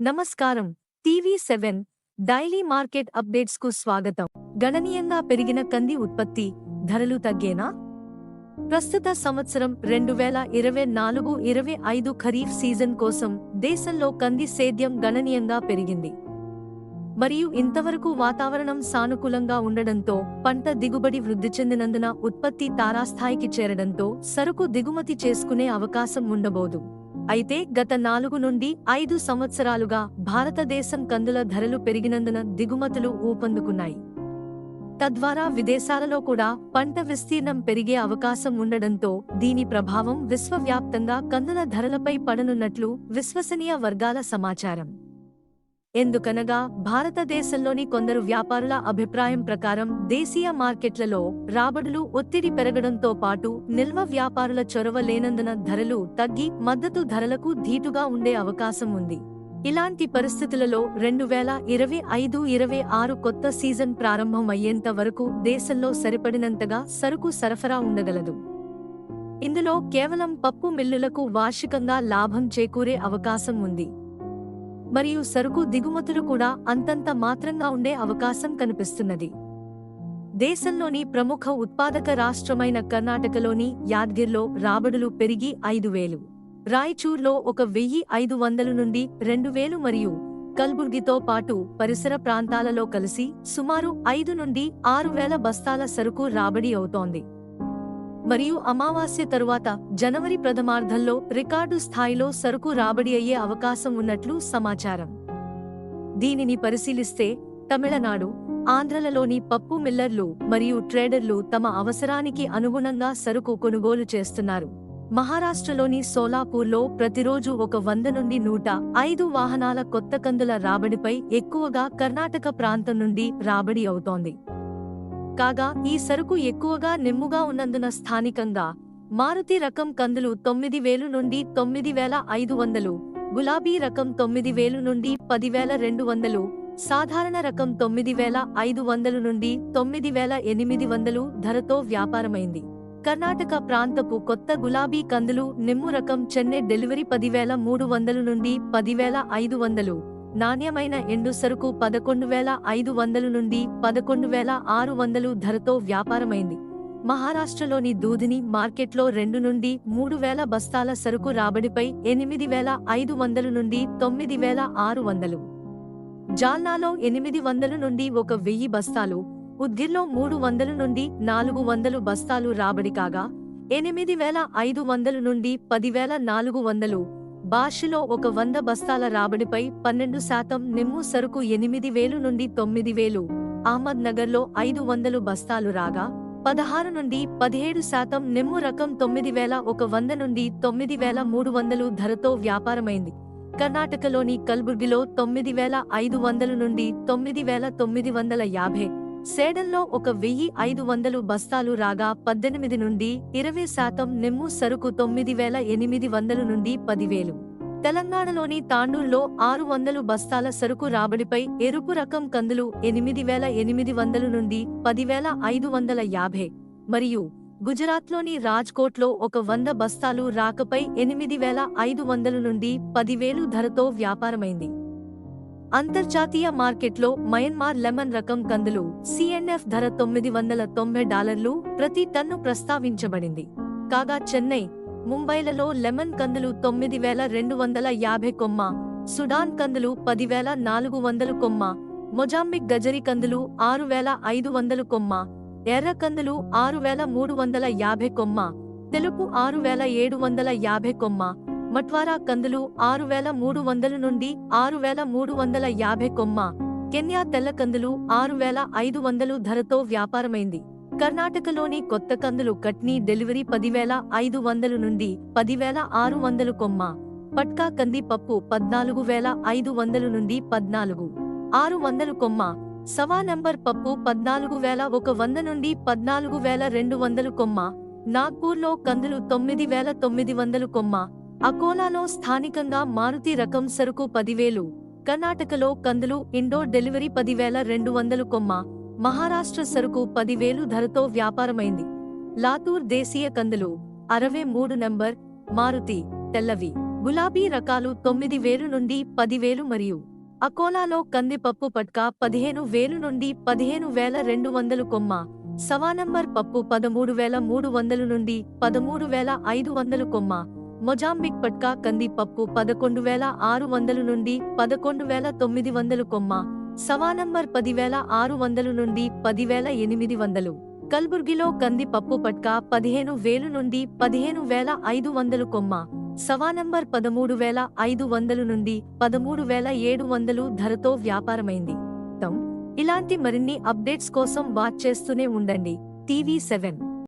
నమస్కారం. TV seven daily market అప్డేట్స్కు స్వాగతం. గణనీయంగా పెరిగిన కంది ఉత్పత్తి ధరలు తగ్గేనా? ప్రస్తుత సంవత్సరం రెండు వేల ఇరవై నాలుగు ఇరవై ఐదు ఖరీఫ్ సీజన్ కోసం దేశంలో కంది సేద్యం గణనీయంగా పెరిగింది. మరియు ఇంతవరకు వాతావరణం సానుకూలంగా ఉండడంతో పంట దిగుబడి వృద్ధి చెందినందున ఉత్పత్తి తారాస్థాయికి చేరడంతో సరుకు దిగుమతి చేసుకునే అవకాశం ఉండబోదు. అయితే గత నాలుగు నుండి ఐదు సంవత్సరాలుగా భారతదేశం కందుల ధరలు పెరిగినందున దిగుమతులు ఊపందుకున్నాయి. తద్వారా విదేశాలలో కూడా పంట విస్తీర్ణం పెరిగే అవకాశం ఉండడంతో దీని ప్రభావం విశ్వవ్యాప్తంగా కందుల ధరలపై పడనున్నట్లు విశ్వసనీయ వర్గాల సమాచారం. ఎందుకనగా భారతదేశంలోని కొందరు వ్యాపారుల అభిప్రాయం ప్రకారం దేశీయ మార్కెట్లలో రాబడులు ఒత్తిడి పెరగడంతో పాటు నిల్వ వ్యాపారుల చొరవ లేనందున ధరలు తగ్గి మద్దతు ధరలకు ధీటుగా ఉండే అవకాశం ఉంది. ఇలాంటి పరిస్థితులలో రెండు వేల ఇరవై ఐదు ఇరవై ఆరు కొత్త సీజన్ ప్రారంభం అయ్యేంత వరకు దేశంలో సరిపడినంతగా సరుకు సరఫరా ఉండగలదు. ఇందులో కేవలం పప్పు మిల్లులకు వార్షికంగా లాభం చేకూరే అవకాశం ఉంది. మరియు సరుకు దిగుమతులు కూడా అంతంత మాత్రంగా ఉండే అవకాశం కనిపిస్తున్నది. దేశంలోని ప్రముఖ ఉత్పాదక రాష్ట్రమైన కర్ణాటకలోని యాద్గిర్లో రాబడులు పెరిగి ఐదు వేలు రాయచూర్లో ఒక వెయ్యి ఐదు వందలు నుండి రెండు వేలు మరియు కల్బుర్గితో పాటు పరిసర ప్రాంతాలలో కలిసి సుమారు ఐదు నుండి ఆరు వేల బస్తాల సరుకు రాబడి అవుతోంది. మరియు అమావాస్య తరువాత జనవరి ప్రథమార్ధంలో రికార్డు స్థాయిలో సరుకు రాబడి అయ్యే అవకాశం ఉన్నట్లు సమాచారం. దీనిని పరిశీలిస్తే తమిళనాడు ఆంధ్రలలోని పప్పు మిల్లర్లు మరియు ట్రేడర్లు తమ అవసరానికి అనుగుణంగా సరుకు కొనుగోలు చేస్తున్నారు. మహారాష్ట్రలోని సోలాపూర్లో ప్రతిరోజు ఒక వంద నుండి నూట ఐదు వాహనాల కొత్త కందుల రాబడిపై ఎక్కువగా కర్ణాటక ప్రాంతం నుండి రాబడి అవుతోంది. కాగా ఈ సరుకు ఎక్కువగా నిమ్ముగా ఉన్నందున స్థానికంగా మారుతి రకం కందులు తొమ్మిది వేలు నుండి తొమ్మిది వేల ఐదు వందలు గులాబీ రకం తొమ్మిది వేలు నుండి పదివేల రెండు వందలు సాధారణ రకం తొమ్మిది వేల ఐదు వందలు నుండి తొమ్మిది వేల ఎనిమిది వందలు ధరతో వ్యాపారమైంది. కర్ణాటక ప్రాంతపు కొత్త గులాబీ కందులు నిమ్ము రకం చెన్నై డెలివరీ పదివేల మూడు వందలు నుండి పదివేల ఐదు వందలు నాణ్యమైన ఎండు సరుకు పదకొండు వేల ఐదు వందలు నుండి పదకొండు వేల ఆరు వందలు ధరతో వ్యాపారమైంది. మహారాష్ట్రలోని దూధిని మార్కెట్లో రెండు నుండి మూడు వేల బస్తాల సరుకు రాబడిపై ఎనిమిది వేల ఐదు వందలు నుండి తొమ్మిది వేల ఆరు వందలు. జాల్నాలో ఎనిమిది వందలు నుండి ఒక వెయ్యి బస్తాలు ఉద్గిర్లో మూడు వందలు నుండి నాలుగు వందలు బస్తాలు రాబడి కాగా ఎనిమిది వేల ఐదు వందలు నుండి పదివేల నాలుగు వందలు బాషిలో ఒక వంద బస్తాల రాబడిపై పన్నెండు శాతం నిమ్ము సరుకు ఎనిమిది వేలు నుండి తొమ్మిది వేలు. అహ్మద్ నగర్లో ఐదు వందలు బస్తాలు రాగా పదహారు నుండి పదిహేడు శాతం నిమ్ము రకం తొమ్మిది వేల ఒక వంద నుండి తొమ్మిది వేల మూడు వందలు ధరతో వ్యాపారమైంది. కర్ణాటకలోని కల్బుర్గిలో తొమ్మిది వేల ఐదు వందలు నుండి తొమ్మిది వేల తొమ్మిది వందల యాభై. సేడంలో ఒక వెయ్యి ఐదు వందలు బస్తాలు రాగా పద్దెనిమిది నుండి ఇరవై శాతం నిమ్ము సరుకు తొమ్మిది వేల ఎనిమిది వందలు నుండి పదివేలు. తెలంగాణలోని తాండూర్లో ఆరు వందలు బస్తాల సరుకు రాబడిపై ఎరుపు రకం కందులు ఎనిమిది వేల ఎనిమిది వందల నుండి పదివేల ఐదు వందల యాభై. మరియు గుజరాత్లోని రాజ్కోట్లో ఒక వంద బస్తాలు రాకపై ఎనిమిది వేల ఐదు వందలు నుండి పదివేలు ధరతో వ్యాపారమైంది. అంతర్జాతీయ మార్కెట్లో మయన్మార్ లెమన్ రకం కందులు సిఎన్ఎఫ్ ధర తొమ్మిది వందల తొంభై డాలర్లు ప్రతి టన్ను ప్రస్తావించబడింది. కాగా చెన్నై ముంబైలలో లెమన్ కందులు తొమ్మిది వేల రెండు వందల యాభై కొమ్మ సుడాన్ కందులు పదివేల నాలుగు వందలు కొమ్మ మొజాంబిక్ గజరి కందులు ఆరు వేల ఐదు వందలు కొమ్మ ఎర్ర కందులు ఆరు వేల మూడు వందల యాభై కొమ్మ తెలుపు ఆరు వేల ఏడు వందల యాభై కొమ్మ మట్వారా కందులు ఆరు వేల మూడు వందల నుండి ఆరు వేల మూడు వందల యాభై కొమ్మ. కెన్యా తెల్ల కందులు ఆరు వేల ఐదు వందలు ధరతో వ్యాపారమైంది. కర్ణాటకలోని కొత్త కందులు కట్నీ డెలివరీ పదివేల ఐదు వందలు నుండి పదివేల ఆరు వందలు కొమ్మ. పట్కా కంది పప్పు పద్నాలుగు వేల ఐదు వందలు నుండి పద్నాలుగు. ఆరు వందలు కొమ్మ. సవా నంబర్ పప్పు పద్నాలుగు వేల ఒక వంద నుండి పద్నాలుగు వేల రెండు వందలు కొమ్మ. నాగ్పూర్లో కందులు తొమ్మిది వేల తొమ్మిది వందలు కొమ్మ. అకోలాలో స్థానికంగా మారుతి రకం సరుకు పదివేలు కర్ణాటకలో కందులు ఇండోర్ డెలివరీ పదివేల రెండు వందలు కొమ్మ మహారాష్ట్ర సరుకు పదివేలు ధరతో వ్యాపారమైంది. లాతూర్ దేశీయ కందులు అరవై మూడు నంబర్ మారుతి తెల్లవి గులాబీ రకాలు తొమ్మిది వేలు నుండి పదివేలు మరియు అకోలాలో కందిపప్పు పట్కా పదిహేను వేలు నుండి పదిహేను వేల రెండు వందలు కొమ్మ సవానంబర్ పప్పు పదమూడు వేల మూడు వందలు నుండి పదమూడు వేల ఐదు వందలు కొమ్మ మొజాంబిక్ పట్కా కంది పప్పు పదకొండు వేల ఆరు వందలు నుండి పదకొండు వేల తొమ్మిది వందలు కొమ్మ. సవానంబర్ పదివేల ఆరు వందలు నుండి పదివేల ఎనిమిది వందలు. కల్బుర్గిలో కంది పప్పు పట్కా పదిహేను వేలు నుండి పదిహేను వేల ఐదు వందలు కొమ్మ. సవా నంబర్ పదమూడు వేల ఐదు వందలు నుండి పదమూడు వేల ఏడు వందలు ధరతో వ్యాపారమైంది. ఇలాంటి మరిన్ని అప్డేట్స్ కోసం వాచ్ చేస్తూనే ఉండండి. TV seven.